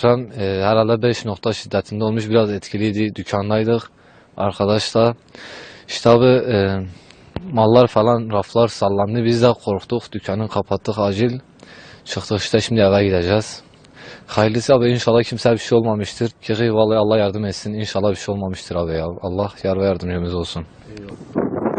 deprem e, herhalde 5 nokta şiddetinde olmuş. Biraz etkiliydi. Dükkandaydık arkadaşlar. İşte abi e, mallar falan raflar sallandı. Biz de korktuk. Dükkanı kapattık acil. Çıktık işte şimdi eve gideceğiz. Hayırlısı abi inşallah kimse bir şey olmamıştır. Ki vallahi Allah yardım etsin. İnşallah bir şey olmamıştır abi ya. Allah yar ve yardımcımız olsun. Eyvallah.